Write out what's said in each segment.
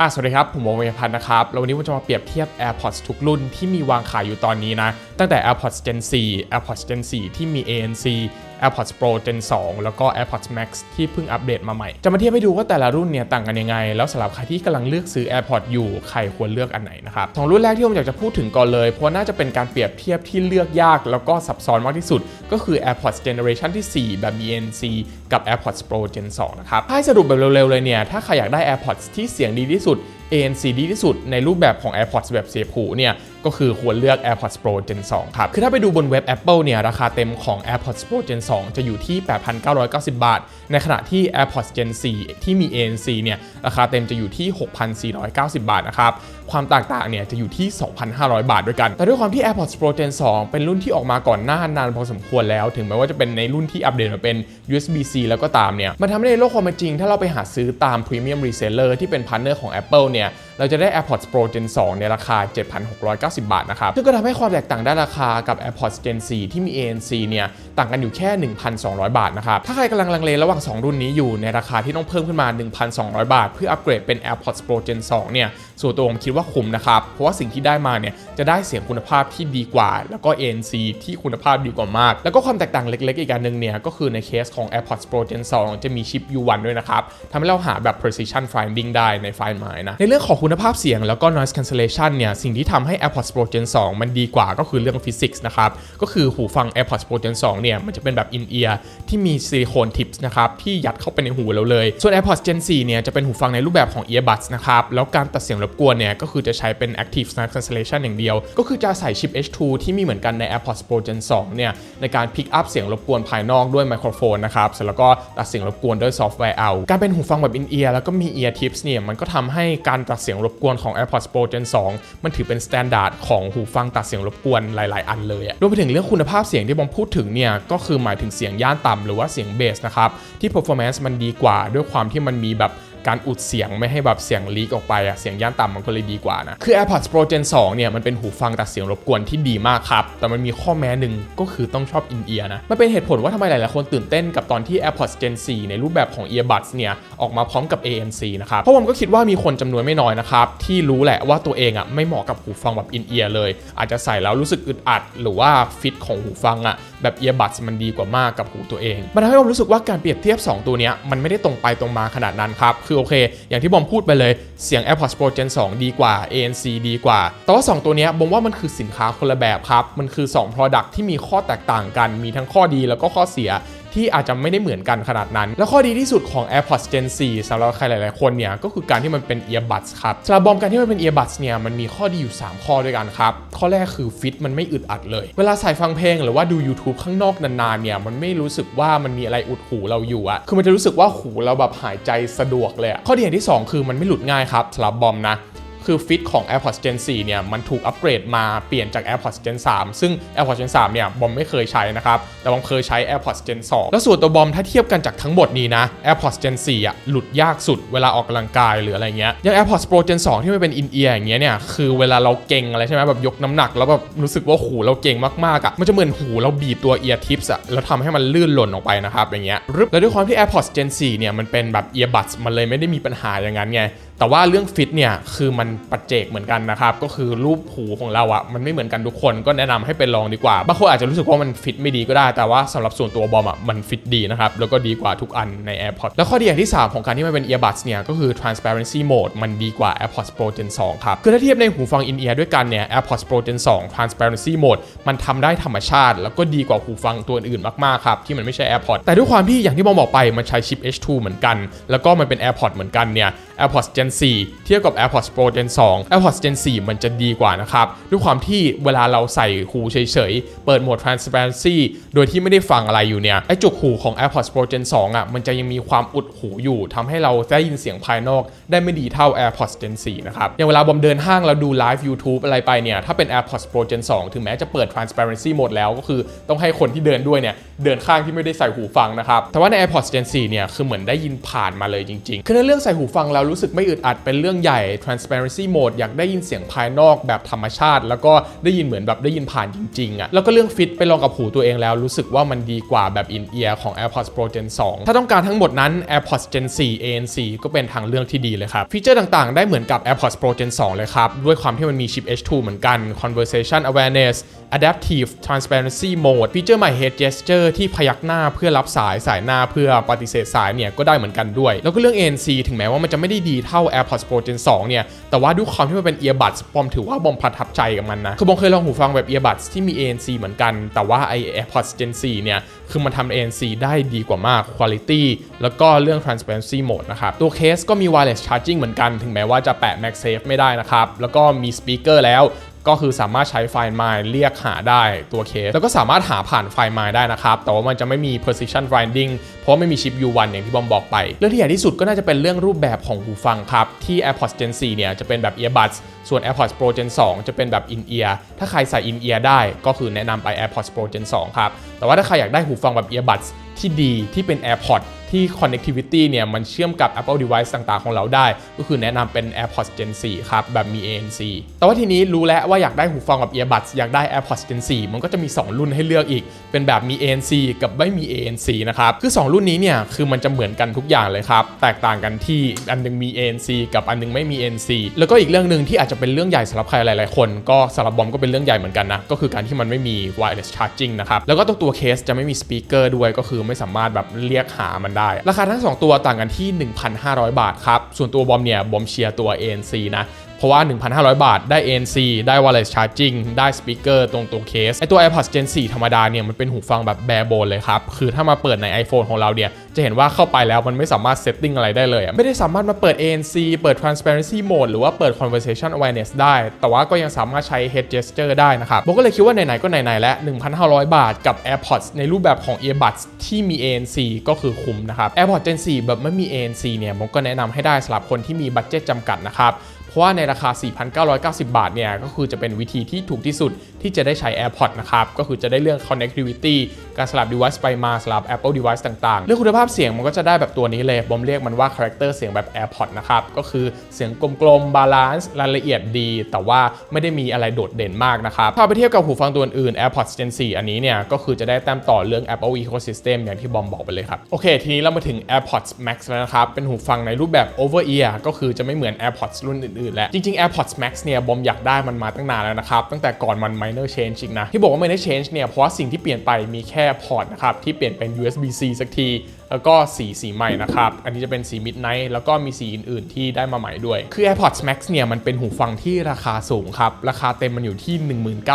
อะสวัสดีครับ ผมโมเมพันธ์นะครับ แล้ววันนี้ผมจะมาเปรียบเทียบ AirPods ทุกรุ่นที่มีวางขายอยู่ตอนนี้นะ ตั้งแต่ AirPods Gen 4 AirPods Gen 4 ที่มี ANC AirPods Pro Gen 2 แล้วก็ AirPods Max ที่เพิ่งอัปเดตมาใหม่ จะมาเทียบให้ดูว่าแต่ละรุ่นเนี่ยต่างกันยังไง แล้วสำหรับใครที่กำลังเลือกซื้อ AirPods อยู่ใครควรเลือกอันไหนนะครับสองรุ่นแรกที่ผมอยากจะพูดถึงก่อนเลย เพราะน่าจะเป็นการเปรียบเทียบที่เลือกยาก แล้วก็ซับซ้อนมากที่สุด ก็คือ AirPods Generation ที่ 4 แบบ BNC กับ AirPods Pro Gen 2 นะครับให้สรุปแบบเร็วๆเลยเนี่ยถ้าใครอยากได้ AirPods ที่เสียงดีที่สุด ANC ดีที่สุดในรูปแบบของ AirPods แบบเสียบหูเนี่ย ก็คือควรเลือก AirPods Pro Gen 2 ครับ คือถ้าไปดูบนเว็บ Apple เนี่ยราคาเต็มของ AirPods Pro Gen 2 จะอยู่ที่ 8,990 บาท ในขณะที่ AirPods Gen 4 ที่มี ANC เนี่ยราคาเต็มจะอยู่ที่ 6,490 บาทนะครับ ความแตกต่างเนี่ยจะอยู่ที่ 2,500 บาทด้วยกัน แต่ด้วยความที่ AirPods Pro Gen 2 เป็นรุ่นที่ออกมาก่อนหน้านานพอสมควรแล้ว ถึงแม้ว่าจะเป็นในรุ่นที่อัปเดตมาเป็น USB-C แล้วก็ตามเนี่ย มันทำให้ในโลกความเป็นจริง ถ้าเราไปหาซื้อตาม Premium Reseller ที่เป็นพาร์ทเนอร์ของ Apple เนี่ย เราจะได้ AirPods Pro Gen 2 ในราคา 7,690 บาทนะครับซึ่งก็ทำให้ความแตกต่างด้านราคากับ AirPods Gen 4 ที่มี ANC เนี่ยต่างกันอยู่แค่ 1,200 บาทนะครับ ถ้าใครกำลังลังเลระหว่าง 2 รุ่นนี้อยู่ในราคาที่ต้องเพิ่มขึ้นมา 1,200 บาท เพื่ออัปเกรดเป็น AirPods Pro Gen 2 เนี่ยส่วนตัวผมคิดว่าคุ้มนะครับ เพราะว่าสิ่งที่ได้มาเนี่ยจะได้เสียงคุณภาพที่ดีกว่า แล้วก็ ANC ที่คุณภาพดีกว่ามาก แล้วก็ความแตกต่างเล็กๆ อีกอันหนึ่งเนี่ยก็คือในเคสของ AirPods Pro Gen 2 จะมีชิป U1 ด้วยนะครับทำให้เราหาแบบ precision finding ได้ในไฟล์หมายนะในเรื่องของคุณภาพเสียงแล้วก็ noise cancellation เนี่ยสิ่งที่ทำให้ AirPods Pro Gen 2 มันดีกว่าก็คือเรื่อง physics นะครับก็คือหูฟัง AirPods Pro Gen 2 เนี่ยมันจะเป็นแบบ in ear ที่มีซิลิโคน tips นะครับที่ยัดเข้าไปในหูเราเลย ส่วน AirPods Gen 4 เนี่ยจะเป็นหูฟังในรูปแบบของ earbuds นะครับแล้วการตัดเสียงรบกวนเนี่ยก็คือจะใช้เป็น active noise cancellation อย่างเดียว ก็คือจะใส่ชิป H2 ที่มีเหมือนกันใน AirPods Pro Gen 2 เนี่ยในการ pick up เสียงรบกวนภายนอกด้วยไมโครโฟนนะครับเสร็จแล้วก็ตัดเสียงรบกวนด้วยซอฟต์แวร์เอา การเป็นหูฟังแบบ in ear แล้วก็มี ear tips เนี่ยมันก็ทำให้การตัดเสียงรบกวนของ AirPods Pro Gen 2 มันถือเป็น standard ของหูฟังตัดเสียงรบกวนหลาย ๆ อันเลยรวมไปถึงเรื่องคุณภาพเสียงที่ผมพูดถึงเนี่ยก็คือหมายถึงเสียงย่านต่ำหรือว่าเสียงเบสนะครับที่ performance มันดีกว่าด้วยความที่มันมีแบบ การอุดเสียงไม่ให้แบบเสียงลีกออกไปอะเสียงย่านต่ำมันก็เลยดีกว่านะคือ AirPods Pro Gen 2เนี่ยมันเป็นหูฟังตัดเสียงรบกวนที่ดีมากครับแต่มันมีข้อแม้หนึ่งก็คือต้องชอบ in ear นะมันเป็นเหตุผลว่าทำไมหลายๆคนตื่นเต้นกับตอนที่ AirPods Gen 4 ในรูปแบบของ earbuds เนี่ยออกมาพร้อมกับ ANC นะครับเพราะผมก็คิดว่ามีคนจำนวนไม่น้อยนะครับที่รู้แหละว่าตัวเองอะไม่เหมาะกับหูฟังแบบ in ear เลย อาจจะใส่แล้วรู้สึกอึดอัด หรือว่าฟิตของหูฟังอะแบบ earbuds มันดีกว่า มากกับหูตัวเอง มันทำให้ผมรู้สึกว่าการเปรียบเทียบ 2 ตัวเนี้ยมันไม่ได้ตรงไปตรงมาขนาดนั้นครับ คือโอเค อย่างที่บอมพูดไปเลยเสียง AirPods Pro Gen 2 ดีกว่า ANC ดีกว่า แต่ว่า 2 ตัวนี้บอมว่ามันคือสินค้าคนละแบบครับ มันคือ 2 Product ที่มีข้อแตกต่างกัน มีทั้งข้อดีแล้วก็ข้อเสีย ที่อาจจะไม่ได้เหมือนกันขนาดนั้น แล้วข้อดีที่สุดของ AirPods Gen 4สำหรับใครหลายๆคนเนี่ยก็คือการที่มันเป็น earbuds ครับสำหรับบอมการที่มันเป็น earbuds เนี่ยมันมีข้อดีอยู่ 3 ข้อด้วยกันครับ ข้อแรกคือฟิตมันไม่อึดอัดเลย เวลาใส่ฟังเพลงหรือว่าดู YouTube ข้างนอกนานๆเนี่ยมันไม่รู้สึกว่ามันมีอะไรอุดหูเราอยู่อะคือมันจะรู้สึกว่าหูเราแบบหายใจสะดวกเลยอะข้อดีอย่างที่ 2 คือมันไม่หลุดง่ายครับสำหรับบอมนะ คือฟิตของ AirPods Gen 4 เนี่ยมันถูกอัปเกรดมาเปลี่ยนจาก AirPods Gen 3 ซึ่ง AirPods Gen 3 เนี่ยบอมไม่เคยใช้นะครับ แต่บอมเคยใช้ AirPods Gen 2 แล้วส่วนตัวบอมถ้าเทียบกันจากทั้งหมดนี้นะ AirPods Gen 4 อะหลุดยากสุดเวลาออกกำลังกายหรืออะไรเงี้ยอย่าง AirPods Pro Gen 2 ที่มันเป็น in ear อย่างเงี้ยเนี่ยคือเวลาเราเก่งอะไรใช่ไหมแบบยกน้ำหนักแล้วแบบรู้สึกว่าหูเราเก่งมากๆอะมันจะเหมือนหูเราบีบตัว ear tips อะแล้วทำให้มันลื่นหล่นออกไปนะครับอย่างเงี้ยรึแล้วด้วยความที่ AirPods Gen 4 เนี่ยมันเป็นแบบ earbuds มันเลยไม่ได้มีปัญหาอย่างนั้นไงแต่ว่าเรื่องฟิตเนี่ยคือมันปัจเจกเหมือนกันนะครับ ก็คือรูปหูของเราอะ่ะมันไม่เหมือนกันทุกคนก็แนะนำให้ไปลองดีกว่าบางคนอาจจะรู้สึกว่ามันฟิตไม่ดีก็ได้ แต่ว่าสำหรับส่วนตัวบอมอะ่ะมันฟิตดีนะครับ แล้วก็ดีกว่าทุกอันใน AirPods แล้วข้อดีอย่างที่ 3 ของการที่มันเป็น earbuds เนี่ยก็คือ transparency mode มันดีกว่า AirPods Pro Gen 2 ครับคือถ้าเทียบในหูฟัง in ear ด้วยกันเนี่ย AirPods Pro Gen 2 transparency mode มันทำได้ธรรมชาติ แล้วก็ดีกว่าหูฟังตัวอื่นมากๆครับที่มันไม่ใช่ AirPods แต่ด้วยความที่อย่างที่บอมบอกไปมันใช้ชิป H2 เหมือนกัน แล้วก็มันเป็น AirPods เหมือนกันเนี่ย AirPods Gen 4 เทียบกับ AirPods Pro Gen 2 AirPods Gen 4 มันจะดีกว่านะครับ ด้วยความที่เวลาเราใส่หูเฉยๆ เปิดโหมด transparency โดยที่ไม่ได้ฟังอะไรอยู่เนี่ย ไอจุกหูของ AirPods Pro Gen 2อะมันจะยังมีความอุดหูอยู่ทำให้เราได้ยินเสียงภายนอก ได้ไม่ดีเท่า AirPods Gen 4 นะครับ อย่างเวลาบอมเดินห้างแล้วดูไลฟ์ YouTube อะไรไปเนี่ย ถ้าเป็น AirPods Pro Gen 2 ถึงแม้จะเปิด transparency หมดแล้วก็คือต้องให้คนที่เดินด้วยเนี่ยเดินข้างที่ไม่ได้ใส่หูฟังนะครับ แต่ว่าใน AirPods Gen 4 เนี่ยคือเหมือนได้ยินผ่านมาเลยจริงๆคือในเรื่องใส่หูฟังแล้วรู้สึกไม่อึดอัดเป็นเรื่องใหญ่ transparency mode อยากได้ยินเสียงภายนอกแบบธรรมชาติ แล้วก็ได้ยินเหมือนแบบได้ยินผ่านจริงๆอะแล้วก็เรื่องฟิตไปลองกับหูตัวเองแล้วรู้สึกว่ามันดีกว่าแบบ in ear ของ AirPods Pro Gen 2 ถ้าต้องการทั้งหมดนั้น AirPods Gen 4 ANC ก็เป็นทางเลือกที่ดีเลยครับฟีเจอร์ต่างๆ ได้เหมือนกับ AirPods Pro Gen 2 เลยครับด้วยความที่มันมีชิป H2 เหมือนกัน Conversation Awareness Adaptive Transparency Mode ฟีเจอร์ใหม่ Head Gesture ที่พยักหน้าเพื่อรับสายสายหน้าเพื่อปฏิเสธสายเนี่ยก็ได้เหมือนกันด้วย แล้วก็เรื่อง ANC ถึงแม้ว่ามันจะไม่ได้ดีเท่า AirPods Pro Gen 2 เนี่ย แต่ว่าด้วยความที่มันเป็น earbuds บอมถือว่าบอมประทับใจกับมันนะ คือบอมเคยลองหูฟังแบบ earbuds ที่มี ANC เหมือนกัน แต่ว่าไอ AirPods Gen 4 เนี่ย คือมันทำ ANC ได้ดีกว่ามาก quality แล้วก็เรื่อง transparency mode นะครับ ตัวเคสก็มี wireless charging เหมือนกัน ถึงแม้ว่าจะแปะ MagSafe ไม่ได้นะครับ แล้วก็มี speaker แล้ว ก็คือสามารถใช้ไฟล์ My เรียกหาได้ตัวเคส แล้วก็สามารถหาผ่านไฟล์ My ได้นะครับ แต่ว่ามันจะไม่มี precision finding เพราะไม่มีชิป U1 อย่างที่บอมบอกไป เรื่องที่ใหญ่ที่สุดก็น่าจะเป็นเรื่องรูปแบบของหูฟังครับ ที่ AirPods Gen 4 เนี่ยจะเป็นแบบ earbuds ส่วน AirPods Pro Gen 2 จะเป็นแบบ in ear ถ้าใครใส่ in ear ได้ก็คือแนะนำไป AirPods Pro Gen 2 ครับ แต่ว่าถ้าใครอยากได้หูฟังแบบ earbuds ที่ดีที่เป็น AirPods ที่ connectivity เนี่ยมันเชื่อมกับ Apple device ต่างๆ ของเราได้ ก็คือแนะนำเป็น AirPods Gen 4 ครับ แบบมี ANC แต่ว่าทีนี้รู้แล้วว่าอยากได้หูฟังแบบ earbuds อยากได้ AirPods Gen 4 มันก็จะมี 2 รุ่นให้เลือกอีก เป็นแบบมี ANC กับไม่มี ANC นะครับ คือ 2 รุ่นนี้เนี่ยคือมันจะเหมือนกันทุกอย่างเลยครับ แตกต่างกันที่อันหนึงมี ANC กับอันหนึงไม่มี ANC แล้วก็อีกเรื่องหนึ่งที่อาจจะเป็นเรื่องใหญ่สำหรับใครหลายๆคน ก็สำหรับบอมก็เป็นเรื่องใหญ่เหมือนกันนะก็คือการที่มันไม่มี wireless charging นะครับแล้วก็ตัวตัวเคสจะไม่มีสปีกเกอร์ด้วยก็คือไม่สามารถแบบเรียกหามันได้ราคาทั้ง 2 ตัวต่างกันที่ 1,500 บาทครับ ส่วนตัวบอมเนี่ยบอมเชียร์ตัว ANC นะ ราะว่า 1,500 บาท ได้ ANC ได้ wireless charging ได้สปีกเกอร์ตรงตัวเคสไอตัว AirPods Gen 4 ธรรมดาเนี่ยมันเป็นหูฟังแบบแบร์โบนเลยครับ คือถ้ามาเปิดใน iPhone ของเราเนี่ยจะเห็นว่าเข้าไปแล้วมันไม่สามารถเซตติ้งอะไรได้เลย ไม่ได้สามารถมาเปิด ANC เปิด transparency mode หรือว่าเปิด conversation awareness ได้ แต่ว่าก็ยังสามารถใช้ head gesture ได้นะครับผมก็เลยคิดว่าไหนๆก็ไหนๆแล้ว 1,500 บาทกับ AirPods ในรูปแบบของ earbuds ที่มี ANC ก็คือคุ้มนะครับ AirPods Gen 4 แบบไม่มี ANC เนี่ยผมก็แนะนำให้ได้สำหรับคนที่มีบัตเจ็ตจำกัดนะครับ ราะว่าในราคา 4,990 บาทเนี่ยก็คือจะเป็นวิธีที่ถูกที่สุดที่จะได้ใช้ AirPods นะครับก็คือจะได้เรื่อง connectivity การสลับ device ไปมาสลับ Apple device ต่างๆ เรื่องคุณภาพเสียงมันก็จะได้แบบตัวนี้เลยผมเรียกมันว่า character เสียงแบบ AirPods นะครับก็คือเสียงกลมๆ balance รายละเอียดดี แต่ว่าไม่ได้มีอะไรโดดเด่นมากนะครับถ้าเอาไปเทียบกับหูฟังตัวอื่น AirPods Gen 4 อันนี้เนี่ยก็คือจะได้แต้มต่อเรื่อง Apple ecosystem อย่างที่บอมบอกไปเลยครับโอเค ทีนี้เรามาถึง AirPods Max แล้วนะครับเป็นหูฟังในรูปแบบ over ear ก็คือจะไม่เหมือน AirPods รุ่นอื่นๆแล้ว จริงๆ AirPods Max เนี่ยบอมอยากได้มันมาตั้งนานแล้วนะครับ ตั้งแต่ก่อนมัน minor change อีกนะ ที่บอกว่า minor change เนี่ยเพราะสิ่งที่เปลี่ยนไปมีแค่พอร์ตนะครับ ที่เปลี่ยนเป็น USB-C สักที แล้วก็สีสีใหม่นะครับ อันนี้จะเป็นสี Midnight แล้วก็มีสีอื่นๆ ที่ได้มาใหม่ด้วย คือ AirPods Max เนี่ยมันเป็นหูฟังที่ราคาสูงครับราคาเต็มมันอยู่ที่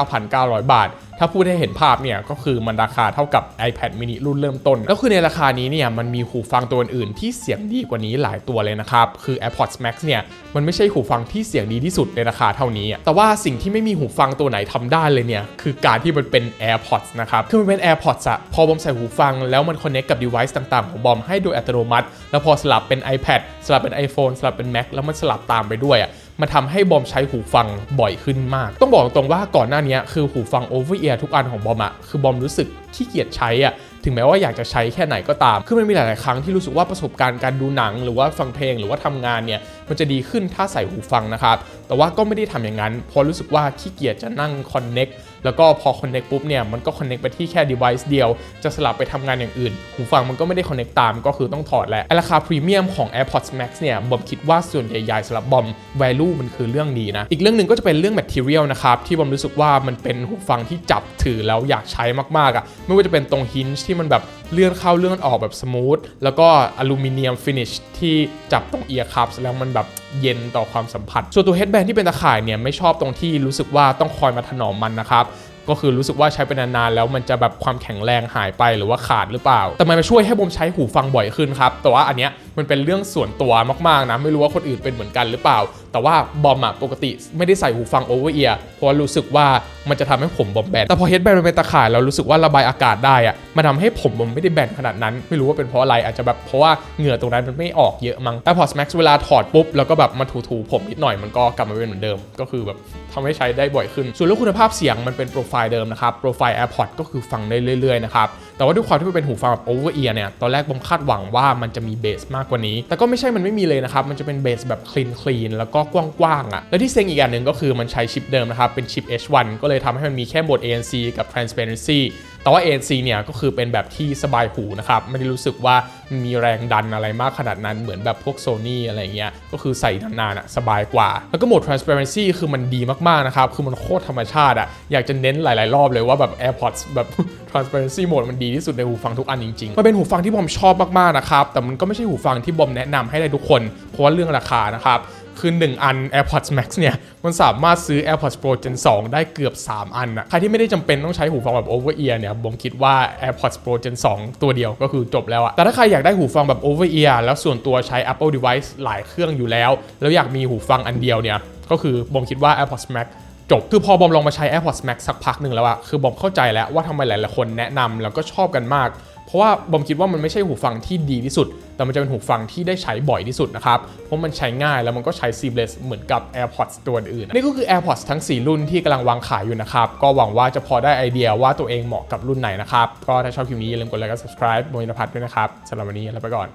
19,900 บาท ถ้าพูดให้เห็นภาพเนี่ยก็คือมันราคาเท่ากับ iPad mini รุ่นเริ่มต้นแล้วคือในราคานี้เนี่ยมันมีหูฟังตัวอื่นๆที่เสียงดีกว่านี้หลายตัวเลยนะครับ คือ AirPods Max เนี่ยมันไม่ใช่หูฟังที่เสียงดีที่สุดในราคาเท่านี้ แต่ว่าสิ่งที่ไม่มีหูฟังตัวไหนทำได้เลยเนี่ยคือการที่มันเป็น AirPods นะครับ คือมันเป็น AirPods อะพอบอมใส่หูฟังแล้วมัน connect กับ device ต่างๆ ของบอมให้โดยอัตโนมัติ แล้วพอสลับเป็น iPad สลับเป็น iPhone สลับเป็น Mac แล้วมันสลับตามไปด้วยอะมันทำให้บอมใช้หูฟังบ่อยขึ้นมาก ต้องบอกตรงว่าก่อนหน้านี้คือหูฟัง over ear ทุกอันของบอมอะคือบอมรู้สึกขี้เกียจใช้อะถึงแม้ว่าอยากจะใช้แค่ไหนก็ตาม คือมันมีหลาย ๆ ครั้งที่รู้สึกว่าประสบการณ์การดูหนัง หรือว่าฟังเพลงหรือว่าทำงานเนี่ย มันจะดีขึ้นถ้าใส่หูฟังนะครับ แต่ว่าก็ไม่ได้ทำอย่างนั้น เพราะรู้สึกว่าขี้เกียจจะนั่ง connect แล้วก็พอ connect ปุ๊บเนี่ยมันก็ connect ไปที่แค่ device เดียว จะสลับไปทำงานอย่างอื่น หูฟังมันก็ไม่ได้ connect ตามก็คือต้องถอดแหละราคาพรีเมียมของ AirPods Max เนี่ยบอมคิดว่าส่วนใหญ่ๆสำหรับบอม value มันคือเรื่องนี้นะ อีกเรื่องหนึ่งก็จะเป็นเรื่อง material นะครับที่บอมรู้สึกว่ามันเป็นหูฟังที่จับถือแล้วอยากใช้มากๆอะ่ะไม่ว่าจะเป็นตรง hinge ที่มันแบบเลื่อนเข้าเลื่อนออกแบบสมูทแล้วก็อลูมิเนียมฟินิชที่จับตรง ear cups แล้วมันแบบเย็นต่อความสัมผัส ส่วนตัว headband ที่เป็นตะข่ายเนี่ยไม่ชอบตรงที่รู้สึกว่าต้องคอยมาถนอมมันนะครับ ก็คือรู้สึกว่าใช้ไปนานๆแล้วมันจะแบบความแข็งแรงหายไปหรือว่าขาดหรือเปล่า แต่มันมาช่วยให้บอมใช้หูฟังบ่อยขึ้นครับ แต่ว่าอันเนี้ยมันเป็นเรื่องส่วนตัวมากๆนะ ไม่รู้ว่าคนอื่นเป็นเหมือนกันหรือเปล่า แต่ว่าบอมอะปกติไม่ได้ใส่หูฟังโอเวอร์เอียร์เพราะรู้สึกว่า มันจะทำให้ผมบอมแบนแต่พอเฮดแบนมันเป็นตะข่ายเรารู้สึกว่าระบายอากาศได้อะมันทำให้ผมมันไม่ได้แบนขนาดนั้น ไม่รู้ว่าเป็นเพราะอะไรอาจจะแบบเพราะว่าเหงื่อตรงนั้นมันไม่ออกเยอะมั้ง AirPods Max เวลาถอดปุ๊บแล้วก็แบบมาถูๆผมนิดหน่อยมันก็กลับมาเป็นเหมือนเดิม ก็คือแบบทำให้ใช้ได้บ่อยขึ้น ส่วนเรื่องคุณภาพเสียงมันเป็นโปรไฟล์เดิมนะครับโปรไฟล์ AirPods ก็คือฟังได้เรื่อยๆนะครับแต่ว่าด้วยความที่มันเป็นหูฟังแบบ over ear เนี่ยตอนแรกผมคาดหวังว่ามันจะมีเบสมากกว่านี้ แต่ก็ไม่ใช่มันไม่มีเลยนะครับมันจะเป็นเบสแบบคลีนคลีนแล้วก็กว้างๆอะและที่เซ็งอีกอย่างหนึ่งก็คือมันใช้ชิปเดิมนะครับเป็นชิป H1 ก็เลยทำให้มันมีแค่โหมด ANC กับ transparency แต่ว่า ANC เนี่ยก็คือเป็นแบบที่สบายหูนะครับไม่ได้รู้สึกว่ามีแรงดันอะไรมากขนาดนั้นเหมือนแบบพวก Sony อะไรเงี้ยก็คือใส่นานๆอะสบายกว่า แล้วก็โหมด transparency คือมันดีมากๆนะครับคือมันโคตรธรรมชาติอะอยากจะเน้นหลายๆ รอบเลยว่าแบบ AirPods แบบ transparency mode มันดีที่สุดในหูฟังทุกอันจริงๆมันเป็นหูฟังที่บอมชอบมากๆนะครับแต่มันก็ไม่ใช่หูฟังที่บอมแนะนำให้ได้ทุกคน เพราะว่าเรื่องราคานะครับ คือ 1 อัน AirPods Max เนี่ย มันสามารถซื้อ AirPods Pro Gen 2 ได้เกือบ 3 อันอะใครที่ไม่ได้จำเป็นต้องใช้หูฟังแบบ over ear เนี่ยผมคิดว่า AirPods Pro Gen 2 ตัวเดียวก็คือจบแล้วอะแต่ถ้าใครอยากได้หูฟังแบบ over ear แล้วส่วนตัวใช้ Apple device หลายเครื่องอยู่แล้ว แล้วอยากมีหูฟังอันเดียวเนี่ยก็คือบอมคิดว่า AirPods Max จบ คือพอบอมลองมาใช้ AirPods Max สักพักหนึ่งแล้วอะคือบอมเข้าใจแล้วว่าทำไมหลายๆคนแนะนำแล้วก็ชอบกันมาก เพราะว่าบอมคิดว่ามันไม่ใช่หูฟังที่ดีที่สุด แต่มันจะเป็นหูฟังที่ได้ใช้บ่อยที่สุดนะครับ เพราะมันใช้ง่ายแล้วมันก็ใช้ seamless เหมือนกับ AirPods ตัวอื่น นี่ก็คือ AirPods ทั้ง 4 รุ่นที่กำลังวางขายอยู่นะครับ ก็หวังว่าจะพอได้ไอเดียว่าตัวเองเหมาะกับรุ่นไหนนะครับ ก็ถ้าชอบคลิปนี้อย่าลืมกดไลค์กด subscribe บนนพัฒน์ด้วยนะครับสำหรับวันนี้ลาไปก่อน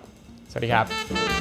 สวัสดีครับ